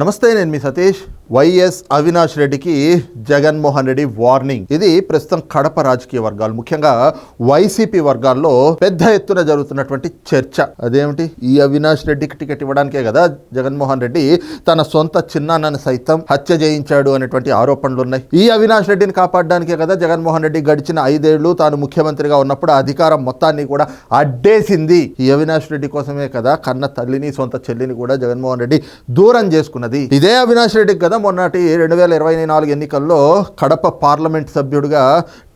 నమస్తే నేను మీ సతీష్. వైఎస్ అవినాష్ రెడ్డికి జగన్మోహన్ రెడ్డి వార్నింగ్. ఇది ప్రస్తుతం కడప రాజకీయ వర్గాలు ముఖ్యంగా వైసీపీ వర్గాల్లో పెద్ద ఎత్తున జరుగుతున్నటువంటి చర్చ. అదేమిటి? ఈ అవినాష్ రెడ్డికి టికెట్ ఇవ్వడానికే కదా జగన్మోహన్ రెడ్డి తన సొంత చిన్నాన్నని సైతం హత్య చేయించాడు అనేటువంటి ఆరోపణలు ఉన్నాయి. ఈ అవినాష్ రెడ్డిని కాపాడడానికే కదా జగన్మోహన్ రెడ్డి గడిచిన ఐదేళ్ళు తాను ముఖ్యమంత్రిగా ఉన్నప్పుడు అధికారం మొత్తాన్ని కూడా అడ్డేసింది. ఈ అవినాష్ రెడ్డి కోసమే కదా కన్న తల్లిని సొంత చెల్లిని కూడా జగన్మోహన్ రెడ్డి దూరం చేసుకున్నది. ఇదే అవినాష్ రెడ్డికి కదా మొన్నటి రెండు వేల ఇరవై నాలుగు ఎన్నికల్లో కడప పార్లమెంట్ సభ్యుడిగా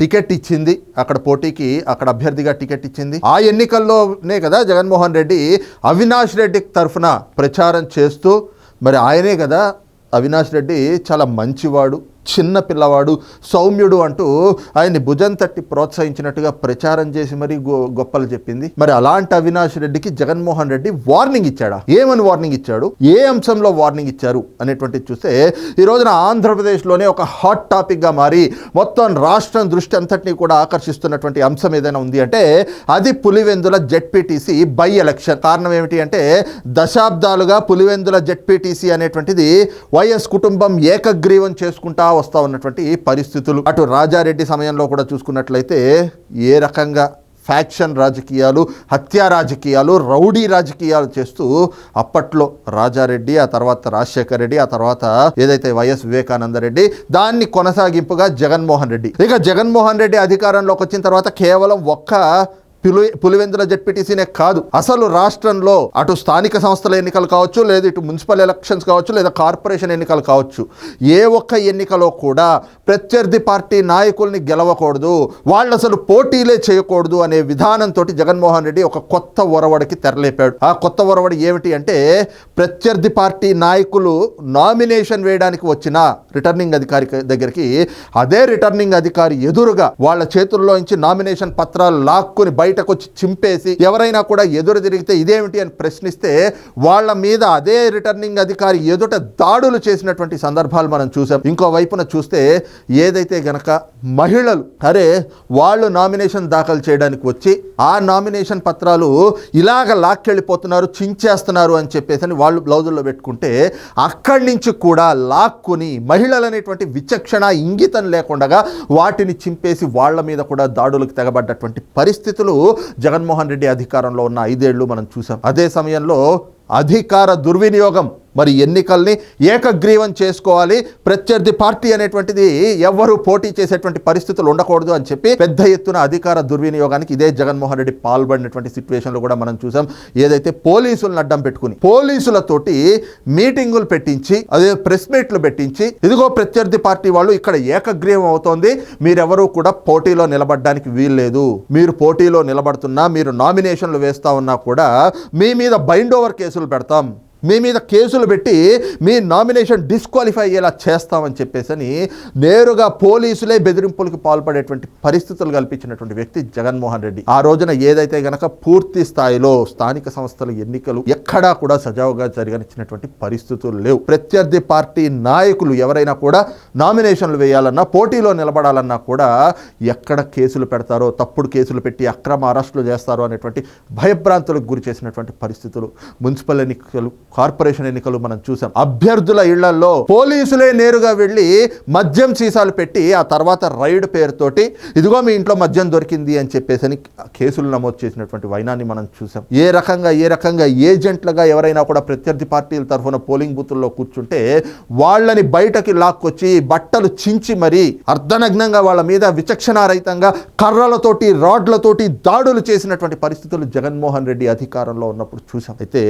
టికెట్ ఇచ్చింది. అక్కడ పోటీకి అక్కడ అభ్యర్థిగా టికెట్ ఇచ్చింది. ఆ ఎన్నికల్లోనే కదా జగన్మోహన్ రెడ్డి అవినాష్ రెడ్డి తరఫున ప్రచారం చేస్తూ మరి ఆయనే కదా అవినాష్ రెడ్డి చాలా మంచివాడు. చిన్న పిల్లవాడు సౌమ్యుడు అంటూ ఆయన్ని భుజం తట్టి ప్రోత్సహించినట్టుగా ప్రచారం చేసి మరీ గొప్పలు చెప్పింది. మరి అలాంటి అవినాష్ రెడ్డికి జగన్మోహన్ రెడ్డి వార్నింగ్ ఇచ్చాడా? ఏమని వార్నింగ్ ఇచ్చాడు? ఏ అంశంలో వార్నింగ్ ఇచ్చారు అనేటువంటిది చూస్తే ఈ రోజున ఆంధ్రప్రదేశ్లోనే ఒక హాట్ టాపిక్గా మారి మొత్తం రాష్ట్రం దృష్టి అంతటినీ కూడా ఆకర్షిస్తున్నటువంటి అంశం ఏదైనా ఉంది అంటే అది పులివెందుల జెడ్పీటీసీ బై ఎలక్షన్. కారణం ఏమిటి అంటే దశాబ్దాలుగా పులివెందుల జెడ్పీటీసీ అనేటువంటిది వైఎస్ కుటుంబం ఏకగ్రీవం చేసుకుంటా వస్తూ ఉన్నటువంటి పరిస్థితులు. అటు రాజారెడ్డి సమయంలో కూడా చూసుకున్నట్లయితే ఏ రకంగా ఫ్యాక్షన్ రాజకీయాలు హత్యా రాజకీయాలు రౌడీ రాజకీయాలు చేస్తూ అప్పట్లో రాజారెడ్డి ఆ తర్వాత రాజశేఖర్ రెడ్డి ఆ తర్వాత ఏదైతే వైఎస్ వివేకానంద రెడ్డి దాన్ని కొనసాగింపుగా జగన్మోహన్ రెడ్డి. ఇక జగన్మోహన్ రెడ్డి అధికారంలోకి వచ్చిన తర్వాత కేవలం ఒక్క పులి పులివెందుల జడ్పీటీసీనే కాదు. అసలు రాష్ట్రంలో అటు స్థానిక సంస్థల ఎన్నికలు కావచ్చు లేదా ఇటు మున్సిపల్ ఎలక్షన్స్ కావచ్చు లేదా కార్పొరేషన్ ఎన్నికలు కావచ్చు ఏ ఒక్క ఎన్నికలో కూడా ప్రత్యర్థి పార్టీ నాయకుల్ని గెలవకూడదు వాళ్ళు అసలు పోటీలే చేయకూడదు అనే విధానంతో జగన్మోహన్ రెడ్డి ఒక కొత్త ఒరవడికి తెరలేపాడు. ఆ కొత్త ఒరవడి ఏమిటి అంటే ప్రత్యర్థి పార్టీ నాయకులు నామినేషన్ వేయడానికి వచ్చిన రిటర్నింగ్ అధికారి దగ్గరికి అదే రిటర్నింగ్ అధికారి ఎదురుగా వాళ్ళ చేతుల్లో నుంచి నామినేషన్ పత్రాలు లాక్కుని బయట బయటకు వచ్చి చింపేసి ఎవరైనా కూడా ఎదురు తిరిగితే ఇదేమిటి అని ప్రశ్నిస్తే వాళ్ళ మీద అదే రిటర్నింగ్ అధికారి ఎదుట దాడులు చేసినటువంటి సందర్భాలు మనం చూసాం. ఇంకో వైపున చూస్తే ఏదైతే గనక మహిళలు అరే వాళ్ళు నామినేషన్ దాఖలు చేయడానికి వచ్చి ఆ నామినేషన్ పత్రాలు ఇలాగ లాక్కెళ్ళిపోతున్నారు చించేస్తున్నారు అని చెప్పేసి అని వాళ్ళు బ్లౌజుల్లో పెట్టుకుంటే అక్కడి నుంచి కూడా లాక్కుని మహిళలు అనేటువంటి విచక్షణ ఇంగితం లేకుండా వాటిని చింపేసి వాళ్ళ మీద కూడా దాడులకు తెగబడ్డటువంటి పరిస్థితులు జగన్మోహన్ రెడ్డి అధికారంలో ఉన్న ఐదేళ్ళు మనం చూసాం. అదే సమయంలో అధికార దుర్వినియోగం మరి ఎన్నికల్ని ఏకగ్రీవం చేసుకోవాలి ప్రత్యర్థి పార్టీ అనేటువంటిది ఎవరు పోటీ చేసేటువంటి పరిస్థితులు ఉండకూడదు అని చెప్పి పెద్ద ఎత్తున అధికార దుర్వినియోగానికి ఇదే జగన్మోహన్ రెడ్డి పాల్పడినటువంటి సిచ్యువేషన్లో కూడా మనం చూసాం. ఏదైతే పోలీసులను అడ్డం పెట్టుకుని పోలీసులతోటి మీటింగులు పెట్టించి అదే ప్రెస్ మీట్లు పెట్టించి ఇదిగో ప్రత్యర్థి పార్టీ వాళ్ళు ఇక్కడ ఏకగ్రీవం అవుతోంది మీరెవరూ కూడా పోటీలో నిలబడడానికి వీల్లేదు. మీరు పోటీలో నిలబడుతున్నా మీరు నామినేషన్లు వేస్తా ఉన్నా కూడా మీ మీద బైండ్ ఓవర్ కేసులు పెడతాం. మీ మీద కేసులు పెట్టి మీ నామినేషన్ డిస్క్వాలిఫై అయ్యేలా చేస్తామని చెప్పేసి నేరుగా పోలీసులే బెదిరింపులకు పాల్పడేటువంటి పరిస్థితులు కల్పించినటువంటి వ్యక్తి జగన్మోహన్ రెడ్డి. ఆ రోజున ఏదైతే గనక పూర్తి స్థాయిలో స్థానిక సంస్థల ఎన్నికలు ఎక్కడా కూడా సజావుగా జరగనిచ్చినటువంటి పరిస్థితులు లేవు. ప్రత్యర్థి పార్టీ నాయకులు ఎవరైనా కూడా నామినేషన్లు వేయాలన్నా పోటీలో నిలబడాలన్నా కూడా ఎక్కడ కేసులు పెడతారో తప్పుడు కేసులు పెట్టి అక్రమ అరెస్టులు చేస్తారో అనేటువంటి భయభ్రాంతులకు గురి చేసినటువంటి పరిస్థితులు. మున్సిపల్ ఎన్నికలు కార్పొరేషన్ ఎన్నికలు మనం చూసాం. అభ్యర్థుల ఇళ్ళలో పోలీసులే నేరుగా వెళ్ళి మద్యం సీసాలు పెట్టి ఆ తర్వాత రైడ్ పేరుతోటి ఇదిగో మీ ఇంట్లో మద్యం దొరికింది అని చెప్పేసి అని కేసులు నమోదు చేసినటువంటి వైనాన్ని మనం చూసాం. ఏ రకంగా ఏ రకంగా ఏజెంట్లుగా ఎవరైనా కూడా ప్రత్యర్థి పార్టీల తరఫున పోలింగ్ బూతుల్లో కూర్చుంటే వాళ్ళని బయటకి లాక్కొచ్చి బట్టలు చించి మరీ అర్ధనగ్నంగా వాళ్ళ మీద విచక్షణారహితంగా కర్రలతోటి రాడ్లతోటి దాడులు చేసినటువంటి పరిస్థితులు జగన్మోహన్ రెడ్డి అధికారంలో ఉన్నప్పుడు చూసాం. అయితే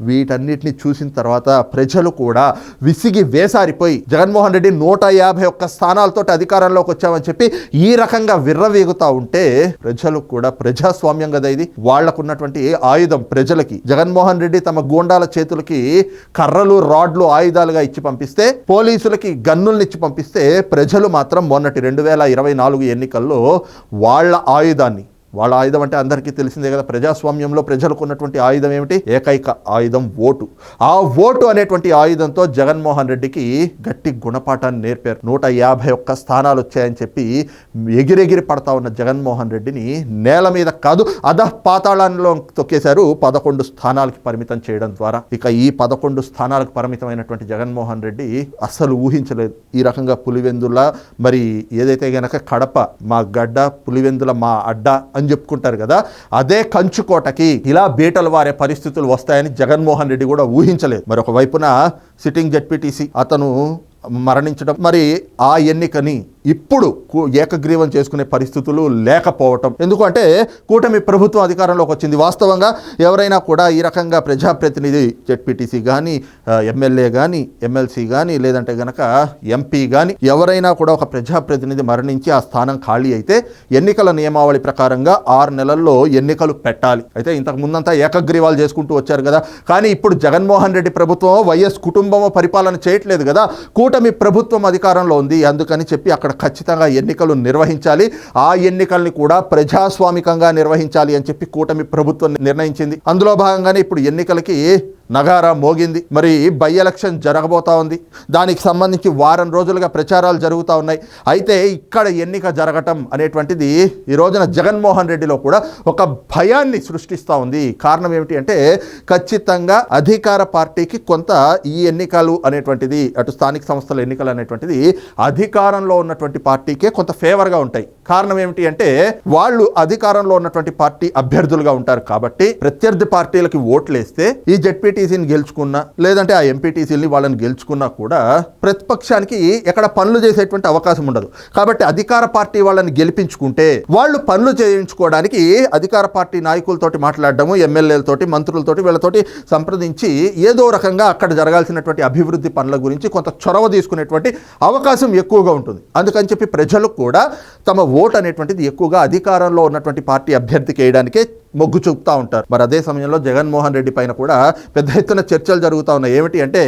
వీటన్నిటిని చూసిన తర్వాత ప్రజలు కూడా విసిగి వేసారిపోయి జగన్మోహన్ రెడ్డి నూట యాభై ఒక్క స్థానాలతో అధికారంలోకి వచ్చామని చెప్పి ఈ రకంగా విర్రవీగుతా ఉంటే ప్రజలు కూడా ప్రజాస్వామ్యం కదా ఇది వాళ్ళకున్నటువంటి ఆయుధం ప్రజలకి జగన్మోహన్ రెడ్డి తమ గూండాల చేతులకి కర్రలు రాడ్లు ఆయుధాలుగా ఇచ్చి పంపిస్తే పోలీసులకి గన్నుల్ని ఇచ్చి పంపిస్తే ప్రజలు మాత్రం మొన్నటి రెండు వేల ఇరవై నాలుగు ఎన్నికల్లో వాళ్ళ ఆయుధాన్ని వాళ్ళ ఆయుధం అంటే అందరికీ తెలిసిందే కదా. ప్రజాస్వామ్యంలో ప్రజలకు ఉన్నటువంటి ఆయుధం ఏమిటి? ఏకైక ఆయుధం ఓటు. ఆ ఓటు అనేటువంటి ఆయుధంతో జగన్మోహన్ రెడ్డికి గట్టి గుణపాఠాన్ని నేర్పారు. నూట యాభై ఒక్క స్థానాలు వచ్చాయని చెప్పి ఎగిరెగిరి పడతా ఉన్న జగన్మోహన్ రెడ్డిని నేల మీద కాదు అధ పాతాళంలో తొక్కేశారు పదకొండు స్థానాలకి పరిమితం చేయడం ద్వారా. ఇక ఈ పదకొండు స్థానాలకు పరిమితమైనటువంటి జగన్మోహన్ రెడ్డి అస్సలు ఊహించలేదు. ఈ రకంగా పులివెందుల మరి ఏదైతే గనక కడప మా గడ్డ పులివెందుల మా అడ్డ అని చెప్పుకుంటారు కదా అదే కంచుకోటకి ఇలా బీటలు వారే పరిస్థితులు వస్తాయని జగన్మోహన్ రెడ్డి కూడా ఊహించలేదు. మరొక వైపున సిట్టింగ్ జడ్పీటీసీ అతను మరణించడం. మరి ఆ ఎన్నికని ఇప్పుడు ఏకగ్రీవం చేసుకునే పరిస్థితులు లేకపోవటం. ఎందుకంటే కూటమి ప్రభుత్వం అధికారంలోకి వచ్చింది. వాస్తవంగా ఎవరైనా కూడా ఈ రకంగా ప్రజాప్రతినిధి జెడ్పీటీసీ కానీ ఎమ్మెల్యే కానీ ఎమ్మెల్సీ కానీ లేదంటే గనక ఎంపీ కానీ ఎవరైనా కూడా ఒక ప్రజాప్రతినిధి మరణించి ఆ స్థానం ఖాళీ అయితే ఎన్నికల నియమావళి ప్రకారంగా ఆరు నెలల్లో ఎన్నికలు పెట్టాలి. అయితే ఇంతకు ముందంతా ఏకగ్రీవాలు చేసుకుంటూ వచ్చారు కదా. కానీ ఇప్పుడు జగన్మోహన్ రెడ్డి ప్రభుత్వం వైఎస్ కుటుంబం పరిపాలన చేయట్లేదు కదా. కూట కూటమి ప్రభుత్వం అధికారంలో ఉంది. అందుకని చెప్పి అక్కడ ఖచ్చితంగా ఎన్నికలు నిర్వహించాలి. ఆ ఎన్నికల్ని కూడా ప్రజాస్వామికంగా నిర్వహించాలి అని చెప్పి కూటమి ప్రభుత్వం నిర్ణయించింది. అందులో భాగంగానే ఇప్పుడు ఎన్నికలకి నగారా మోగింది. మరి బై ఎలక్షన్ జరగబోతా ఉంది. దానికి సంబంధించి వారం రోజులుగా ప్రచారాలు జరుగుతూ ఉన్నాయి. అయితే ఇక్కడ ఎన్నిక జరగటం అనేటువంటిది ఈ రోజున జగన్మోహన్ రెడ్డిలో కూడా ఒక భయాన్ని సృష్టిస్తూ ఉంది. కారణం ఏమిటి అంటే ఖచ్చితంగా అధికార పార్టీకి కొంత ఈ ఎన్నికలు అనేటువంటిది అటు స్థానిక సంస్థల ఎన్నికలు అనేటువంటిది అధికారంలో ఉన్నటువంటి పార్టీకే కొంత ఫేవర్గా ఉంటాయి. కారణం ఏమిటి అంటే వాళ్ళు అధికారంలో ఉన్నటువంటి పార్టీ అభ్యర్థులుగా ఉంటారు కాబట్టి ప్రత్యర్థి పార్టీలకి ఓట్లేస్తే ఈ ఎంపీటీసీని గెలుచుకున్నా లేదంటే ఆ ఎంపీటీసీని వాళ్ళని గెలుచుకున్నా కూడా ప్రతిపక్షానికి ఎక్కడ పనులు చేసేటువంటి అవకాశం ఉండదు. కాబట్టి అధికార పార్టీ వాళ్ళని గెలిపించుకుంటే వాళ్ళు పనులు చేయించుకోవడానికి అధికార పార్టీ నాయకులతోటి మాట్లాడడము ఎమ్మెల్యేలతోటి మంత్రులతోటి వీళ్ళతోటి సంప్రదించి ఏదో రకంగా అక్కడ జరగాల్సినటువంటి అభివృద్ధి పనుల గురించి కొంత చొరవ తీసుకునేటువంటి అవకాశం ఎక్కువగా ఉంటుంది. అందుకని చెప్పి ప్రజలు కూడా తమ ఓటు అనేటువంటిది ఎక్కువగా అధికారంలో ఉన్నటువంటి పార్టీ అభ్యర్థికి వేయడానికే మొగ్గు చూపుతూ ఉంటారు. మరి అదే సమయంలో జగన్మోహన్ రెడ్డి పైన కూడా పెద్ద ఎత్తున చర్చలు జరుగుతూ ఉన్నాయి. ఏమిటి అంటే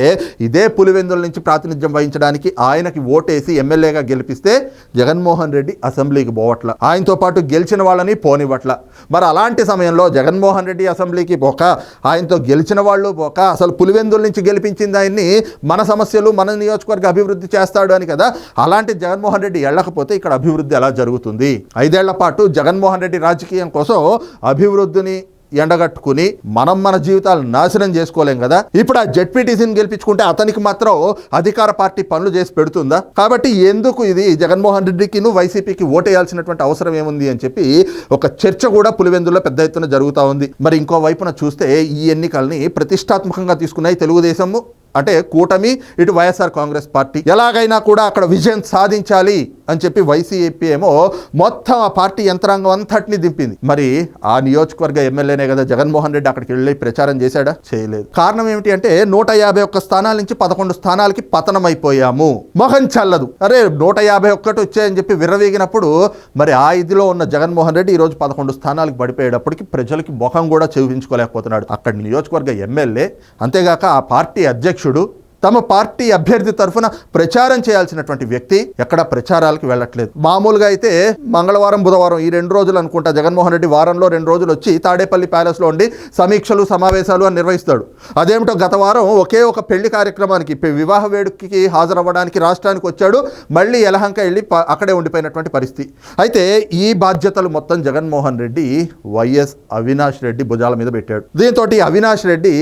ఇదే పులివెందుల నుంచి ప్రాతినిధ్యం వహించడానికి ఆయనకి ఓటేసి ఎమ్మెల్యేగా గెలిపిస్తే జగన్మోహన్ రెడ్డి అసెంబ్లీకి పోవట్ల. ఆయనతో పాటు గెలిచిన వాళ్ళని పోనివ్వట్ల. మరి అలాంటి సమయంలో జగన్మోహన్ రెడ్డి అసెంబ్లీకి పోక ఆయనతో గెలిచిన వాళ్ళు పోక అసలు పులివెందుల నుంచి గెలిపించింది ఆయన్ని మన సమస్యలు మన నియోజకవర్గ అభివృద్ధి చేస్తాడు అని కదా అలాంటి జగన్మోహన్ రెడ్డి వెళ్ళకపోతే ఇక్కడ అభివృద్ధి ఎలా జరుగుతుంది? ఐదేళ్ళ పాటు జగన్మోహన్ రెడ్డి రాజకీయం కోసం అభివృద్ధిని ఎండగట్టుకుని మనం మన జీవితాలు నాశనం చేసుకోలేం కదా? ఇప్పుడు ఆ జెడ్పీటీసీని గెలిపించుకుంటే అతనికి మాత్రం అధికార పార్టీ పనులు చేసి పెడుతుందా? కాబట్టి ఎందుకు ఇది జగన్మోహన్ రెడ్డికి వైసీపీకి ఓటేయాల్సినటువంటి అవసరం ఏముంది అని చెప్పి ఒక చర్చ కూడా పులివెందుల్లో పెద్ద ఎత్తున జరుగుతూ ఉంది. మరి ఇంకో వైపున చూస్తే ఈ ఎన్నికల్ని ప్రతిష్టాత్మకంగా తీసుకున్నాయి తెలుగుదేశము. అంటే కూటమి ఇటు వైఎస్ఆర్ కాంగ్రెస్ పార్టీ. ఎలాగైనా కూడా అక్కడ విజయం సాధించాలి అని చెప్పి వైసీపీ ఏమో మొత్తం ఆ పార్టీ యంత్రాంగం అంతటిని దింపింది. మరి ఆ నియోజకవర్గ ఎమ్మెల్యేనే కదా జగన్మోహన్ రెడ్డి అక్కడికి వెళ్ళి ప్రచారం చేశాడా? చేయలేదు. కారణం ఏమిటి అంటే నూట యాభై ఒక్క స్థానాల నుంచి పదకొండు స్థానాలకి పతనం అయిపోయాము మొహం చల్లదు. అరే నూట యాభై ఒక్కటి వచ్చాయని చెప్పి విర్రవీగినప్పుడు మరి ఆ ఇదిలో ఉన్న జగన్మోహన్ రెడ్డి ఈ రోజు పదకొండు స్థానాలకు పడిపోయేటప్పటికి ప్రజలకి మొహం కూడా చూపించుకోలేకపోతున్నాడు. అక్కడ నియోజకవర్గ ఎమ్మెల్యే అంతేగాక ఆ పార్టీ అధ్యక్షుడు అధ్యక్షుడు తమ పార్టీ అభ్యర్థి తరఫున ప్రచారం చేయాల్సినటువంటి వ్యక్తి ఎక్కడ ప్రచారాలకు వెళ్ళట్లేదు. మామూలుగా అయితే మంగళవారం బుధవారం ఈ రెండు రోజులు అనుకుంటా జగన్మోహన్ రెడ్డి వారంలో రెండు రోజులు వచ్చి తాడేపల్లి ప్యాలెస్లో ఉండి సమీక్షలు సమావేశాలు అని నిర్వహిస్తాడు. అదేమిటో గత వారం ఒకే ఒక పెళ్ళి కార్యక్రమానికి వివాహ వేడుకకి హాజరవ్వడానికి రాష్ట్రానికి వచ్చాడు. మళ్ళీ యలహంక వెళ్ళి అక్కడే ఉండిపోయినటువంటి పరిస్థితి. అయితే ఈ బాధ్యతలు మొత్తం జగన్మోహన్ రెడ్డి వైఎస్ అవినాష్ రెడ్డి భుజాల మీద పెట్టాడు. దీంతో అవినాష్ రెడ్డి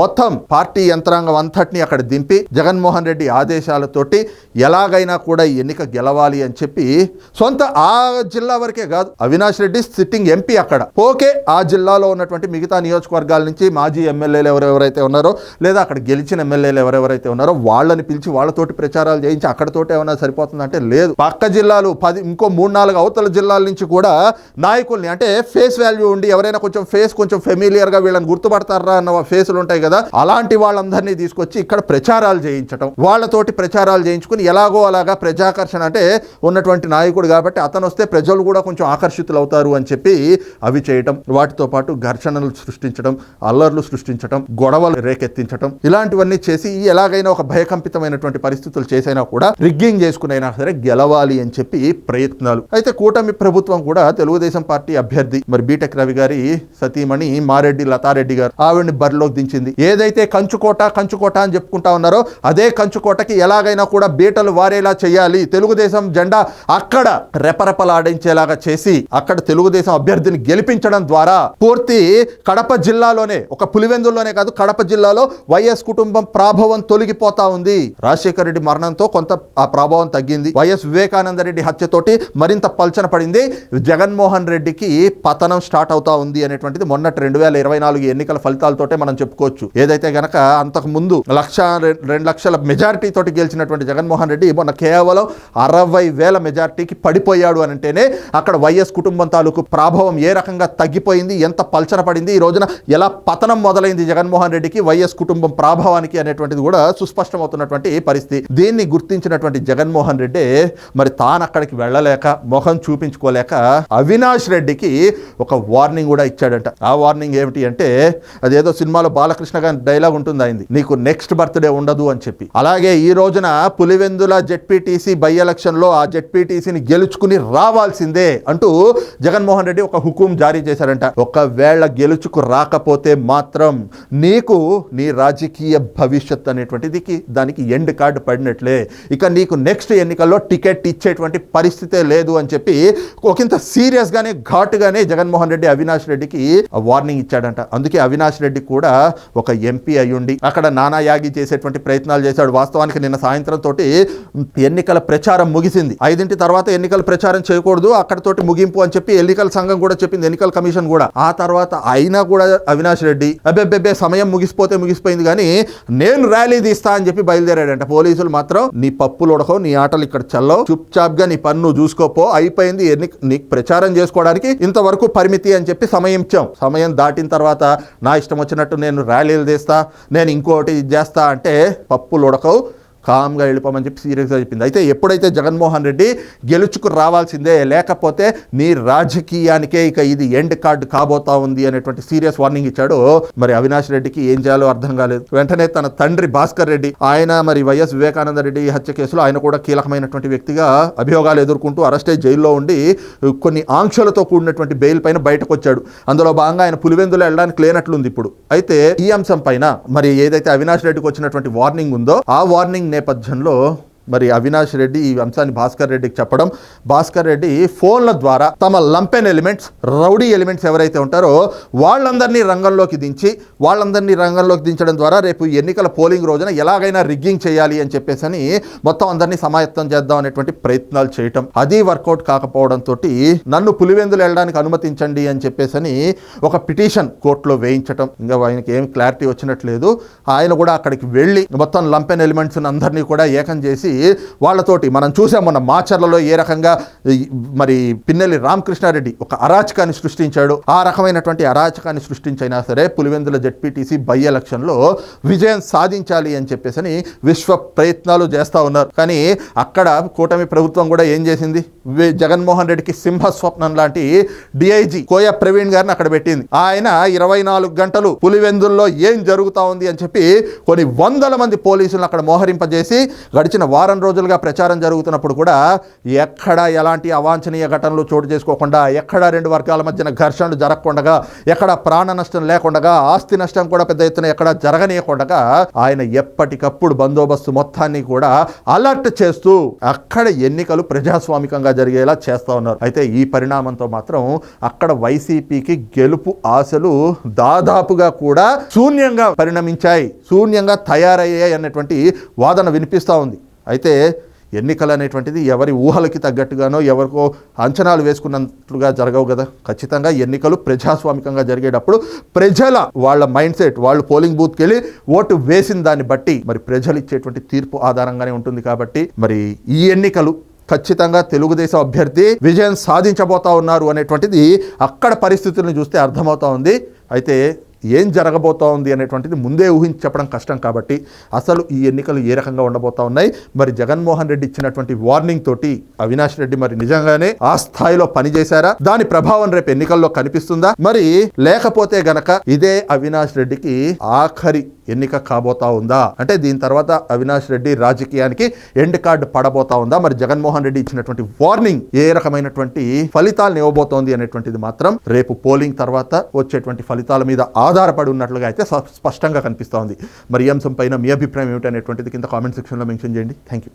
మొత్తం పార్టీ యంత్రాంగం అంతటిని అక్కడ దింపి జగన్మోహన్ రెడ్డి ఆదేశాలతోటి ఎలాగైనా కూడా ఈ ఎన్నిక గెలవాలి అని చెప్పి సొంత ఆ జిల్లా వరకే కాదు అవినాష్ రెడ్డి సిట్టింగ్ ఎంపీ అక్కడ. ఓకే ఆ జిల్లాలో ఉన్నటువంటి మిగతా నియోజకవర్గాల నుంచి మాజీ ఎమ్మెల్యేలు ఎవరెవరైతే ఉన్నారో లేదా అక్కడ గెలిచిన ఎమ్మెల్యేలు ఎవరెవరైతే ఉన్నారో వాళ్ళని పిలిచి వాళ్ళతోటి ప్రచారాలు చేయించి అక్కడతోటి ఏమైనా సరిపోతుందంటే లేదు. పక్క జిల్లాలు పది ఇంకో మూడు నాలుగు అవతల జిల్లాల నుంచి కూడా నాయకుల్ని అంటే ఫేస్ వాల్యూ ఉండి ఎవరైనా కొంచెం ఫేస్ కొంచెం ఫెమిలియర్గా వీళ్ళని గుర్తుపడతారా అన్న ఫేసులు ఉంటాయి కదా అలాంటి వాళ్ళందరినీ తీసుకొచ్చి ఇక్కడ ప్రచారాలు చేయించటం వాళ్ళతోటి ప్రచారాలు చేయించుకుని ఎలాగో అలాగా ప్రజాకర్షణ అంటే ఉన్నటువంటి నాయకుడు కాబట్టి అతను వస్తే ప్రజలు కూడా కొంచెం ఆకర్షితులు అవుతారు అని చెప్పి అవి చేయటం వాటితో పాటు ఘర్షణలు సృష్టించడం అల్లర్లు సృష్టించడం గొడవలు రేకెత్తించడం ఇలాంటివన్నీ చేసి ఎలాగైనా ఒక భయకంపితమైనటువంటి పరిస్థితులు చేసైనా కూడా రిగ్గింగ్ చేసుకునైనా సరే గెలవాలి అని చెప్పి ప్రయత్నాలు. అయితే కూటమి ప్రభుత్వం కూడా తెలుగుదేశం పార్టీ అభ్యర్థి మరి బీటెక్ రవి గారి సతీమణి మారెడ్డి లతారెడ్డి గారు ఆవిడ్ని బరిలోకి దించింది. ఏదైతే కంచుకోట కంచుకోట అని చెప్పుకుంటా ఉన్నారో అదే కంచుకోటకి ఎలాగైనా కూడా బీటలు వారేలా చేయాలి. తెలుగుదేశం జెండా అక్కడ రెపరెపలాడించేలాగా చేసి అక్కడ తెలుగుదేశం అభ్యర్థిని గెలిపించడం ద్వారా పూర్తి కడప జిల్లాలోనే ఒక పులివెందుల్లోనే కాదు కడప జిల్లాలో వైఎస్ కుటుంబం ప్రాభవం తొలగిపోతా ఉంది. రాజశేఖర రెడ్డి మరణంతో కొంత ఆ ప్రభావం తగ్గింది. వైఎస్ వివేకానంద రెడ్డి హత్యతోటి మరింత పల్చన పడింది. జగన్మోహన్ రెడ్డికి పతనం స్టార్ట్ అవుతా ఉంది అనేటువంటిది మొన్నటి రెండు వేల ఇరవై నాలుగు ఎన్నికల ఫలితాలతోటే మనం చెప్పుకోవచ్చు. ఏదైతే గనక అంతకు ముందు లక్ష రెండు లక్షల మెజారిటీ తోటి గెలిచినటువంటి జగన్మోహన్ రెడ్డి మొన్న కేవలం అరవై వేల మెజారిటీకి పడిపోయాడు అని అంటేనే అక్కడ వైఎస్ కుటుంబం తాలూకు ప్రభావం ఏ రకంగా తగ్గిపోయింది ఎంత పల్చన పడింది ఈ రోజున ఎలా పతనం మొదలైంది జగన్మోహన్ రెడ్డికి వైఎస్ కుటుంబం ప్రభావానికి అనేటువంటిది కూడా సుస్పష్టమవుతున్నటువంటి పరిస్థితి. దీన్ని గుర్తించినటువంటి జగన్మోహన్ రెడ్డి మరి తాను అక్కడికి వెళ్ళలేక మొహం చూపించుకోలేక అవినాష్ రెడ్డికి ఒక వార్నింగ్ కూడా ఇచ్చాడంట. ఆ వార్నింగ్ ఏమిటి అంటే అదేదో సినిమాలో బాలకృష్ణ గారి డైలాగ్ ఉంటుంది అయింది నీకు నెక్స్ట్ బర్త్డే ఉండదు అని చెప్పి. అలాగే ఈ రోజున పులివెందుల జెడ్పీటీసీ బై ఎలక్షన్లో ఆ జెడ్పీటీసీని గెలుచుకుని రావాల్సిందే అంటూ జగన్మోహన్ రెడ్డి ఒక హుకుం జారీ చేశారంట. ఒకవేళ గెలుచుకు రాకపోతే మాత్రం నీకు నీ రాజకీయ భవిష్యత్ అనేటువంటిది దానికి ఎండ్ కార్డు పడినట్లే. ఇక నీకు నెక్స్ట్ ఎన్నికల్లో టికెట్ ఇచ్చేటువంటి పరిస్థితే లేదు అని చెప్పి ఒకంత సీరియస్ గానే ఘాటుగానే జగన్మోహన్ రెడ్డి అవినాష్ రెడ్డికి వార్నింగ్ ఇచ్చాడంట. అందుకే అవినాష్ రెడ్డి కూడా ఒక ఎంపీ అయ్యుండి అక్కడ నానా యాగి చేసేటువంటి ప్రయత్నాలు చేశాడు. వాస్తవానికి నిన్న సాయంత్రం తోటి ఎన్నికల ప్రచారం ముగిసింది. ఐదింటి తర్వాత ఎన్నికల ప్రచారం చేయకూడదు అక్కడతోటి ముగింపు అని చెప్పి ఎన్నికల సంఘం కూడా చెప్పింది ఎన్నికల కమిషన్ కూడా. ఆ తర్వాత అయినా కూడా అవినాష్ రెడ్డి అబ్బెబ్బెబ్బే సమయం ముగిసిపోతే ముగిసిపోయింది కానీ నేను ర్యాలీ తీస్తా అని చెప్పి బయలుదేరాడంట. పోలీసులు మాత్రం నీ పప్పులు ఉడకవు నీ ఆటలు ఇక్కడ చల్లవు చుప్ చాప్గా నీ పన్ను చూసుకోపో అయిపోయింది ఎన్ని నీకు ప్రచారం చేసుకోవడానికి ఇంతవరకు పరిమితి అని చెప్పి సమయం ఇచ్చాం. సమయం దాటిన తర్వాత నా ఇష్టం వచ్చినట్టు నేను ర్యాలీలు తీస్తా నేను ఇంకోటి ఇది చేస్తా అంటే పప్పులు ఉడకవు కామ్గా వెళ్ళిపోమని చెప్పి సీరియస్గా చెప్పింది. అయితే ఎప్పుడైతే జగన్మోహన్ రెడ్డి గెలుచుకు రావాల్సిందే లేకపోతే నీ రాజకీయానికే ఇక ఇది ఎండ్ కార్డు కాబోతా ఉంది అనేటువంటి సీరియస్ వార్నింగ్ ఇచ్చాడు. మరి అవినాష్ రెడ్డికి ఏం చేయాలో అర్థం కాలేదు. వెంటనే తన తండ్రి భాస్కర్ రెడ్డి ఆయన మరి వైఎస్ వివేకానంద రెడ్డి హత్య కేసులో ఆయన కూడా కీలకమైనటువంటి వ్యక్తిగా అభియోగాలు ఎదుర్కొంటూ అరెస్ట్ జైల్లో ఉండి కొన్ని ఆంక్షలతో కూడినటువంటి బెయిల్ పైన బయటకు వచ్చాడు అందులో భాగంగా ఆయన పులివెందులో వెళ్ళడానికి లేనట్లుంది ఇప్పుడు. అయితే ఈ అంశం పైన మరి ఏదైతే అవినాష్ రెడ్డికి వచ్చినటువంటి వార్నింగ్ ఉందో ఆ వార్నింగ్ నేపథ్యంలో మరి అవినాష్ రెడ్డి ఈ అంశాన్ని భాస్కర్ రెడ్డికి చెప్పడం. భాస్కర్ రెడ్డి ఫోన్ల ద్వారా తమ లంపెన్ ఎలిమెంట్స్ రౌడీ ఎలిమెంట్స్ ఎవరైతే ఉంటారో వాళ్ళందరినీ రంగంలోకి దించి వాళ్ళందరినీ రంగంలోకి దించడం ద్వారా రేపు ఎన్నికల పోలింగ్ రోజున ఎలాగైనా రిగ్గింగ్ చేయాలి అని చెప్పేసి అని మొత్తం అందరినీ సమాయత్తం చేద్దాం అనేటువంటి ప్రయత్నాలు చేయటం. అది వర్కౌట్ కాకపోవడంతో నన్ను పులివెందులు వెళ్ళడానికి అనుమతించండి అని చెప్పేసి అని ఒక పిటిషన్ కోర్టులో వేయించటం. ఇంకా ఆయనకి ఏం క్లారిటీ వచ్చినట్లేదు. ఆయన కూడా అక్కడికి వెళ్ళి మొత్తం లంపెన్ ఎలిమెంట్స్ అందరినీ కూడా ఏకం చేసి వాళ్ళతోటి మనం చూసాం మొన్న మాచర్లలో ఏ రకంగా మరి పిన్నెల్లి రామకృష్ణారెడ్డి ఒక అరాచకాన్ని సృష్టించాడు. ఆ రకమైనటువంటి అరాచకాన్ని సృష్టించైనా సరే పులివెందుల జడ్పీటీసీ బై ఎలక్షన్లో విజయం సాధించాలి అని చెప్పేసి అని విశ్వ ప్రయత్నాలు చేస్తూ ఉన్నారు. కానీ అక్కడ కూటమి ప్రభుత్వం కూడా ఏం చేసింది? జగన్మోహన్ రెడ్డికి సింహ స్వప్నం లాంటి డిఐజీ కోయ ప్రవీణ్ గారిని అక్కడ పెట్టింది. ఆయన ఇరవై నాలుగు గంటలు పులివెందుల్లో ఏం జరుగుతా ఉంది అని చెప్పి కొన్ని వందల మంది పోలీసులను అక్కడ మోహరింపజేసి గడిచిన వారం రోజులుగా ప్రచారం జరుగుతున్నప్పుడు కూడా ఎక్కడ ఎలాంటి అవాంఛనీయ ఘటనలు చోటు చేసుకోకుండా ఎక్కడ రెండు వర్గాల మధ్యన ఘర్షణలు జరగకుండా ఎక్కడ ప్రాణ నష్టం లేకుండా ఆస్తి నష్టం కూడా పెద్ద ఎత్తున ఎక్కడ జరగనీయకుండా ఆయన ఎప్పటికప్పుడు బందోబస్తు మొత్తాన్ని కూడా అలర్ట్ చేస్తూ అక్కడ ఎన్నికలు ప్రజాస్వామికంగా జరిగేలా చేస్తూ ఉన్నారు. అయితే ఈ పరిణామంతో మాత్రం అక్కడ వైసీపీకి గెలుపు ఆశలు దాదాపుగా కూడా శూన్యంగా పరిణమించాయి శూన్యంగా తయారయ్యాయి అన్నటువంటి వాదన వినిపిస్తూ ఉంది. అయితే ఎన్నికలు అనేటువంటిది ఎవరి ఊహలకి తగ్గట్టుగానో ఎవరికో అంచనాలు వేసుకున్నట్లుగా జరగవు కదా. ఖచ్చితంగా ఎన్నికలు ప్రజాస్వామికంగా జరిగేటప్పుడు ప్రజల వాళ్ళ మైండ్ సెట్ వాళ్ళు పోలింగ్ బూత్కి వెళ్ళి ఓటు వేసిన దాన్ని బట్టి మరి ప్రజలు ఇచ్చేటువంటి తీర్పు ఆధారంగానే ఉంటుంది కాబట్టి మరి ఈ ఎన్నికలు ఖచ్చితంగా తెలుగుదేశం అభ్యర్థి విజయం సాధించబోతా ఉన్నారు అనేటువంటిది అక్కడ పరిస్థితులను చూస్తే అర్థమవుతా ఉంది. అయితే ఏం జరగబోతా ఉంది అనేటువంటిది ముందే ఊహించి చెప్పడం కష్టం కాబట్టి అసలు ఈ ఎన్నికలు ఏ రకంగా ఉండబోతా ఉన్నాయి? మరి జగన్మోహన్ రెడ్డి ఇచ్చినటువంటి వార్నింగ్ తోటి అవినాష్ రెడ్డి మరి నిజంగానే ఆ స్థాయిలో పనిచేశారా? దాని ప్రభావం రేపు ఎన్నికల్లో కనిపిస్తుందా? మరి లేకపోతే గనక ఇదే అవినాష్ రెడ్డికి ఆఖరి ఎన్నిక కాబోతా ఉందా? అంటే దీని తర్వాత అవినాష్ రెడ్డి రాజకీయానికి ఎండ్ కార్డు పడబోతా ఉందా? మరి జగన్మోహన్ రెడ్డి ఇచ్చినటువంటి వార్నింగ్ ఏ రకమైనటువంటి ఫలితాలను ఇవ్వబోతోంది అనేటువంటిది మాత్రం రేపు పోలింగ్ తర్వాత వచ్చేటువంటి ఫలితాల మీద ఆధారపడి ఉన్నట్లుగా అయితే స్పష్టంగా కనిపిస్తోంది. మరి ఈ అంశంపైన మీ అభిప్రాయం ఏమిటనేటువంటిది కింద కామెంట్ సెక్షన్లో మెన్షన్ చేయండి. Thank you